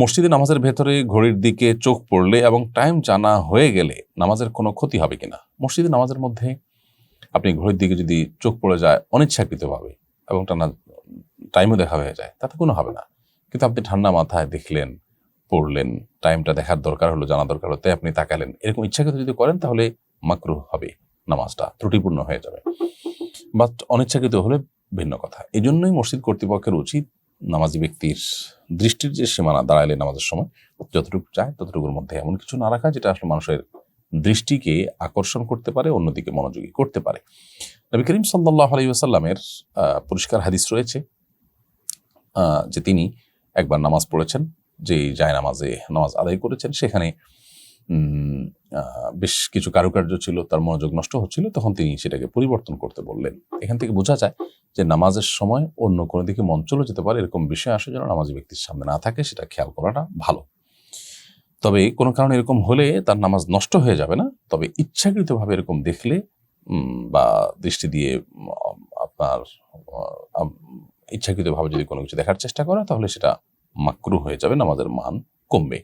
মসজিদে নামাজের ভেতরে ঘড়ির দিকে চোখ পড়লে এবং টাইম জানা হয়ে গেলে নামাজের কোনো ক্ষতি হবে কিনা? মসজিদে নামাজের মধ্যে আপনি ঘড়ির দিকে যদি চোখ পড়ে যায় অনিচ্ছাকৃতভাবে এবং টানা টাইমও দেখা হয়ে যায়, তাতে কোনো হবে না। কিন্তু আপনি ঠান্ডা মাথায় দেখলেন, পড়লেন টাইমটা দেখার দরকার হলো, জানা দরকার হতে আপনি তাকালেন। এরকম ইচ্ছাকৃত যদি করেন তাহলে মাকরু হবে, নামাজটা ত্রুটিপূর্ণ হয়ে যাবে। বাট অনিচ্ছাকৃত হলে ভিন্ন কথা। এই জন্যই মসজিদ কর্তৃপক্ষের উচিত নামাজি ব্যক্তির দৃষ্টির যে সীমানা, দাঁড়াইলে নামাজের সময় যতটুকু চায় ততটুকুর মধ্যে এমন কিছু না রাখা যেটা আসলে মানুষের দৃষ্টিকে আকর্ষণ করতে পারে, অন্যদিকে মনোযোগী করতে পারে। নবী করিম সাল্লাহ আলী আসাল্লামের পরিষ্কার হাদিস রয়েছে যে তিনি একবার নামাজ পড়েছেন যে জায় নামাজে নামাজ আদায় করেছেন, সেখানে বেশ কিছু কারুকার্য ছিল, তার মনোযোগ নষ্ট হচ্ছিল, তখন তিনি সেটাকে পরিবর্তন করতে বললেন। এখান থেকে বোঝা যায় যে নামাজের সময় অন্য কোনো দিকে মন চলে যেতে পারে, এরকম বিষয় আসে যেন নামাজি ব্যক্তির সামনে না থাকে, সেটা খেয়াল করাটা ভালো। তবে কোনো কারণে এরকম হলে তার নামাজ নষ্ট হয়ে যাবে না, তবে ইচ্ছাকৃতভাবে এরকম দেখলে বা দৃষ্টি দিয়ে আপনার ইচ্ছাকৃতভাবে যদি কোনো কিছু দেখার চেষ্টা করে, তাহলে সেটা মাকরু হয়ে যাবে, নামাজের মান কমবে।